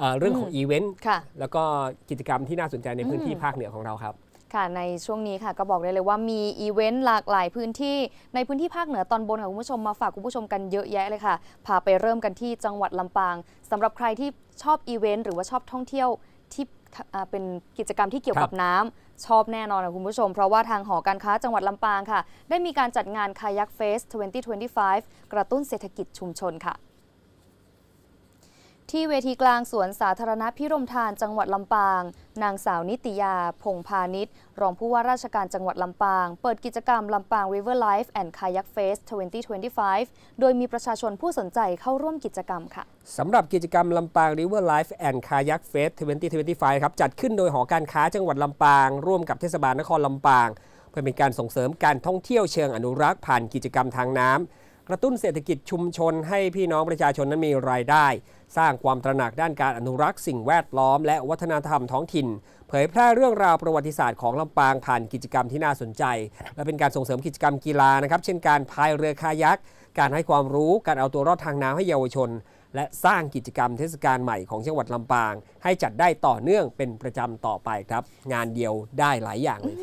เอ่อเรื่องของอืมอีเวนต์ค่ะแล้วก็กิจกรรมที่น่าสนใจในพื้นที่อืมภาคเหนือของเราครับค่ะในช่วงนี้ค่ะก็บอกได้เลยว่ามีอีเวนต์หลากหลายพื้นที่ในพื้นที่ภาคเหนือตอนบนค่ะคุณผู้ชมมาฝากคุณผู้ชมกันเยอะแยะเลยค่ะ พาไปเริ่มกันที่จังหวัดลำปางสำหรับใครที่ชอบอีเวนต์หรือว่าชอบท่องเที่ยวที่อ่าเป็นกิจกรรมที่เกี่ยวกับน้ำชอบแน่นอนค่ะคุณผู้ชม เพราะว่าทางหอการค้าจังหวัดลำปางค่ะ ได้มีการจัดงานคายักเฟส 2025 กระตุ้นเศรษฐกิจชุมชนค่ะ ที่เวทีกลางสวนสาธารณะพิรมทานจังหวัดลำปาง นางสาวนิตยา พงพาณิชย์ รองผู้ว่าราชการจังหวัดลำปาง เปิดกิจกรรมลำปาง River Life and Kayak Fest 2025 โดยมีประชาชนผู้สนใจเข้าร่วมกิจกรรมค่ะสำหรับกิจกรรมลำปาง River Life and Kayak Fest 2025 ครับจัดขึ้นโดยหอการค้าจังหวัดลำปาง ร่วมกับเทศบาลนครลำปาง เพื่อเป็นการส่งเสริมการท่องเที่ยวเชิงอนุรักษ์ผ่านกิจกรรมทางน้ำ ระตุ้นเศรษฐกิจชุมชนให้พี่น้องประชาชนนั้นมีรายได้ สร้างความตระหนักด้านการอนุรักษ์สิ่งแวดล้อมและวัฒนธรรมท้องถิ่น เผยแพร่เรื่องราวประวัติศาสตร์ของลำปางผ่านกิจกรรมที่น่าสนใจ และเป็นการส่งเสริมกิจกรรมกีฬานะครับ เช่นการพายเรือคายัก การให้ความรู้การเอาตัวรอดทางน้ำให้เยาวชน และสร้างกิจกรรมเทศกาลใหม่ของจังหวัดลำปาง ให้จัดได้ต่อเนื่องเป็นประจำต่อไปครับ งานเดียวได้หลายอย่างเลยที